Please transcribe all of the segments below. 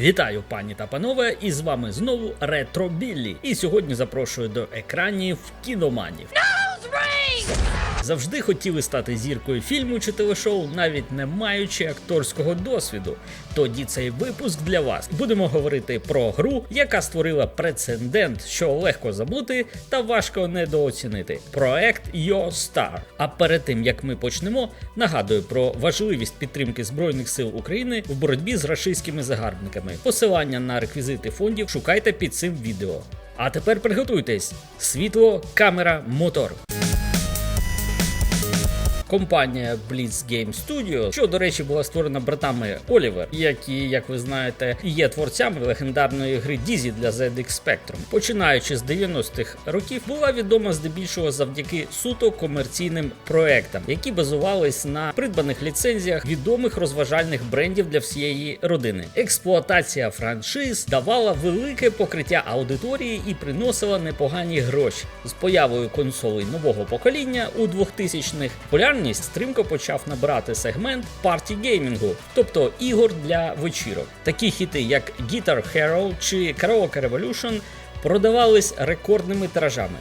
Вітаю, пані та панове, і з вами знову Ретро Біллі. І сьогодні запрошую до екранів кіноманів. Завжди хотіли стати зіркою фільму чи телешоу, навіть не маючи акторського досвіду. Тоді цей випуск для вас. Будемо говорити про гру, яка створила прецедент, що легко забути та важко недооцінити. Проект Your Star. А перед тим як ми почнемо, нагадую про важливість підтримки Збройних сил України в боротьбі з рашистськими загарбниками. Посилання на реквізити фондів шукайте під цим відео. А тепер приготуйтесь: світло, камера, мотор. Компанія Blitz Game Studio, що, до речі, була створена братами Олівер, які, як ви знаєте, є творцями легендарної гри Dizzy для ZX Spectrum. Починаючи з 90-х років, була відома здебільшого завдяки суто комерційним проектам, які базувались на придбаних ліцензіях відомих розважальних брендів для всієї родини. Експлуатація франшиз давала велике покриття аудиторії і приносила непогані гроші. З появою консолей нового покоління у 2000-х популярність стрімко почав набирати сегмент парті-геймінгу, тобто ігор для вечірок. Такі хіти, як Guitar Hero чи Karaoke Revolution, продавались рекордними тиражами.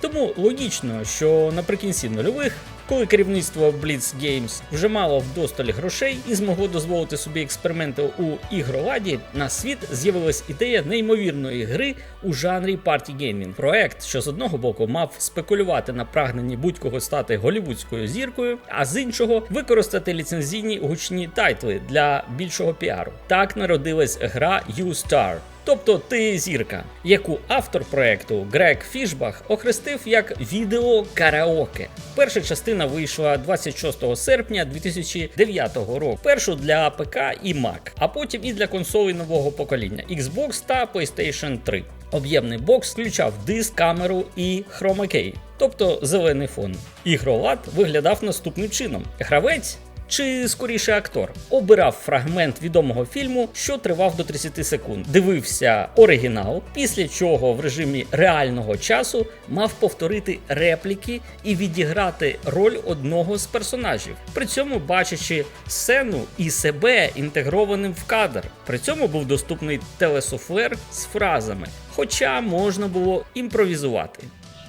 Тому логічно, що наприкінці нульових, коли керівництво Blitz Games вже мало вдосталь грошей і змогло дозволити собі експерименти у ігроладі, на світ з'явилась ідея неймовірної гри у жанрі парті геймінг. Проект, що з одного боку мав спекулювати на прагненні будь-кого стати голівудською зіркою, а з іншого використати ліцензійні гучні тайтли для більшого піару. Так народилась гра U-Star, Тобто ти зірка, яку автор проекту Грег Фішбах охрестив як відео караоке. Перша частина вийшла 26 серпня 2009 року. Першу для ПК і Mac, а потім і для консолей нового покоління Xbox та PlayStation 3. Об'ємний бокс включав диск, камеру і хромакей, тобто зелений фон. Ігролад виглядав наступним чином: гравець чи скоріше актор обирав фрагмент відомого фільму, що тривав до 30 секунд. Дивився оригінал, після чого в режимі реального часу мав повторити репліки і відіграти роль одного з персонажів, при цьому бачачи сцену і себе інтегрованим в кадр. При цьому був доступний телесофлер з фразами, хоча можна було імпровізувати.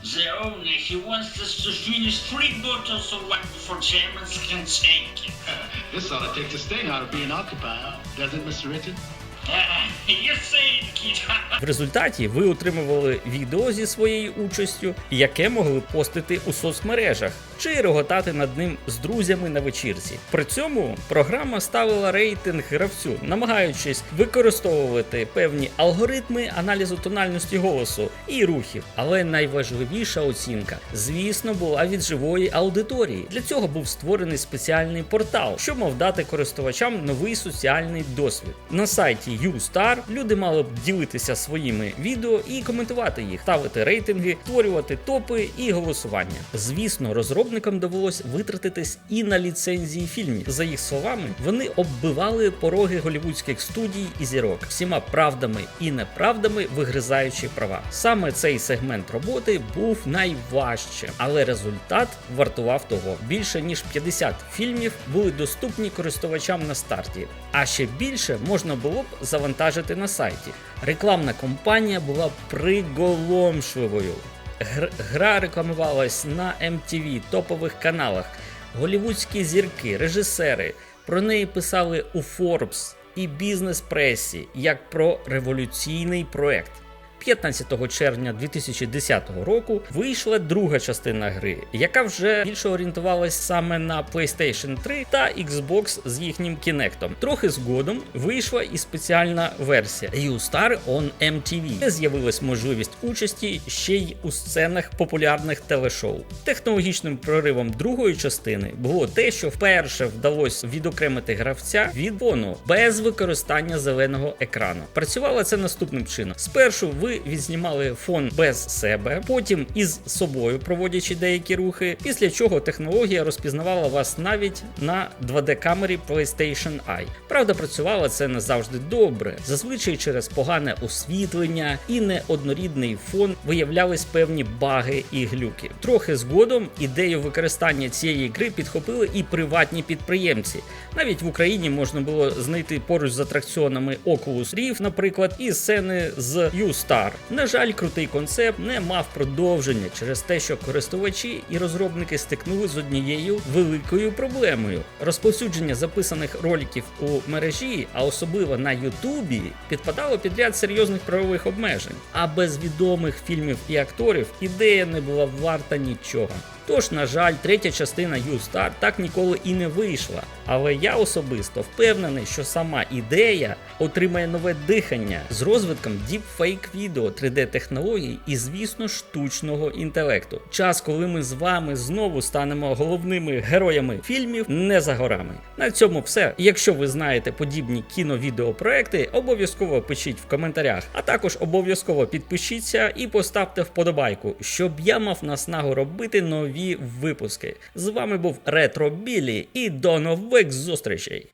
The owner, he wants us to finish three bottles of wine before Germans can take it. This ought to take the sting out of being occupied, doesn't it, Mr. Richard? В результаті ви отримували відео зі своєю участю, яке могли постити у соцмережах чи реготати над ним з друзями на вечірці. При цьому програма ставила рейтинг гравцю, намагаючись використовувати певні алгоритми аналізу тональності голосу і рухів. Але найважливіша оцінка, звісно, була від живої аудиторії. Для цього був створений спеціальний портал, що мав дати користувачам новий соціальний досвід. На сайті YouStar люди мали б ділитися своїми відео і коментувати їх, ставити рейтинги, створювати топи і голосування. Звісно, розробникам довелось витратитись і на ліцензії фільмів. За їх словами, вони оббивали пороги голівудських студій і зірок всіма правдами і неправдами вигризаючи права. Саме цей сегмент роботи був найважчим, але результат вартував того. Більше ніж 50 фільмів були доступні користувачам на старті, а ще більше можна було б завантажити на сайті. Рекламна кампанія була приголомшливою. Гр- Гра рекламувалась на MTV, топових каналах, голівудські зірки, режисери. Про неї писали у Forbes і бізнес-пресі як про революційний проект. 15 червня 2010 року вийшла друга частина гри, яка вже більше орієнтувалась саме на PlayStation 3 та Xbox з їхнім Kinect. Трохи згодом вийшла і спеціальна версія U-Star on MTV, де з'явилась можливість участі ще й у сценах популярних телешоу. Технологічним проривом другої частини було те, що вперше вдалося відокремити гравця від бону без використання зеленого екрану. Працювало це наступним чином: спершу ви ви відзнімали фон без себе, потім із собою проводячи деякі рухи, після чого технологія розпізнавала вас навіть на 2D-камері PlayStation Eye. Правда, працювало це не завжди добре. Зазвичай через погане освітлення і неоднорідний фон виявлялись певні баги і глюки. Трохи згодом ідею використання цієї гри підхопили і приватні підприємці. Навіть в Україні можна було знайти поруч з атракціонами Oculus Rift, наприклад, і сцени з U-Star. На жаль, крутий концепт не мав продовження через те, що користувачі і розробники стикнули з однією великою проблемою. Розповсюдження записаних роликів у мережі, а особливо на Ютубі, підпадало під ряд серйозних правових обмежень. А без відомих фільмів і акторів ідея не була варта нічого. Тож, на жаль, третя частина U-Star так ніколи і не вийшла. Але я особисто впевнений, що сама ідея отримає нове дихання з розвитком deepfake відео, 3D-технологій і, звісно, штучного інтелекту. Час, коли ми з вами знову станемо головними героями фільмів, не за горами. На цьому все. Якщо ви знаєте подібні кіно-відеопроекти, обов'язково пишіть в коментарях, а також обов'язково підпишіться і поставте вподобайку, щоб я мав наснагу робити нові випуски. З вами був Ретро Білі і до нових зустрічей!